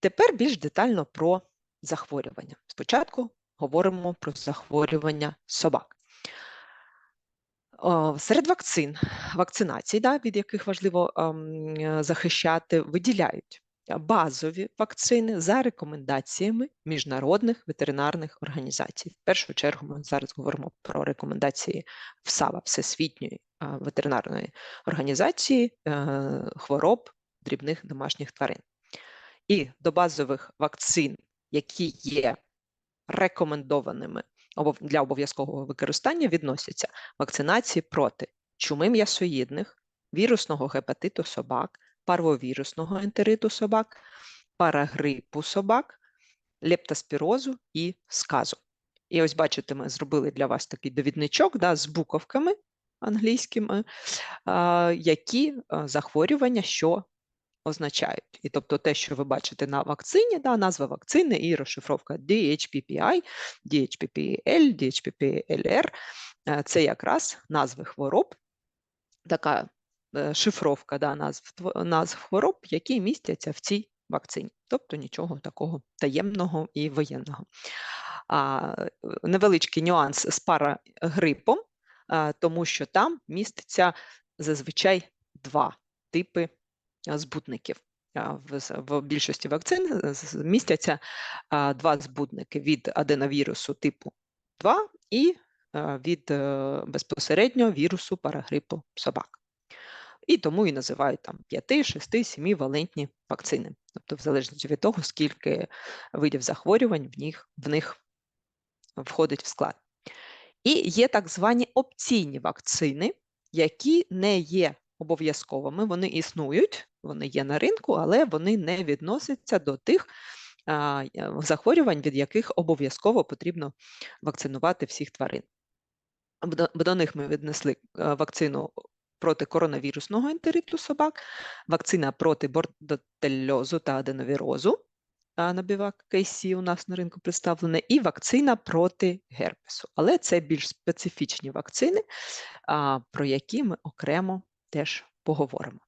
Тепер більш детально про захворювання. Спочатку говоримо про захворювання собак. Серед вакцин, вакцинацій, да, від яких важливо ем, захищати, виділяють базові вакцини за рекомендаціями міжнародних ветеринарних організацій. В першу чергу ми зараз говоримо про рекомендації ВСАВА, Всесвітньої е, ветеринарної організації е, хвороб дрібних домашніх тварин. І до базових вакцин, які є рекомендованими для обов'язкового використання, відносяться вакцинації проти чуми м'ясоїдних, вірусного гепатиту собак, парвовірусного ентериту собак, парагрипу собак, лептоспірозу і сказу. І ось бачите, ми зробили для вас такий довідничок да, з буковками англійськими, які захворювання, що означають. І тобто те, що ви бачите на вакцині, да, назва вакцини і розшифровка DHPPI, DHPPL, DHPPLR, е, це якраз назви хвороб, така е, шифровка да, назв, назв хвороб, які містяться в цій вакцині. Тобто нічого такого таємного і воєнного. А, е, невеличкий нюанс з парагрипом, а, тому що там міститься зазвичай два типи А, В, більшості вакцин е, містяться два збудники від аденовірусу типу 2 і від е, безпосередньо вірусу парагрипу собак. І тому і називають там 5, 6, 7 валентні вакцини. Тобто, в залежності від того, скільки видів захворювань в них, в них входить в склад. І є так звані опційні вакцини, які не є обов'язковими. Вони існують, вони є на ринку, але вони не відносяться до тих а, е, захворювань, від яких обов'язково потрібно вакцинувати всіх тварин. До, них ми віднесли е, вакцину проти коронавірусного ентериту собак, вакцина проти бордотельозу та аденовірозу, а, на бівак KC у нас на ринку представлена, і вакцина проти герпесу. Але це більш специфічні вакцини, про які ми окремо теж поговоримо.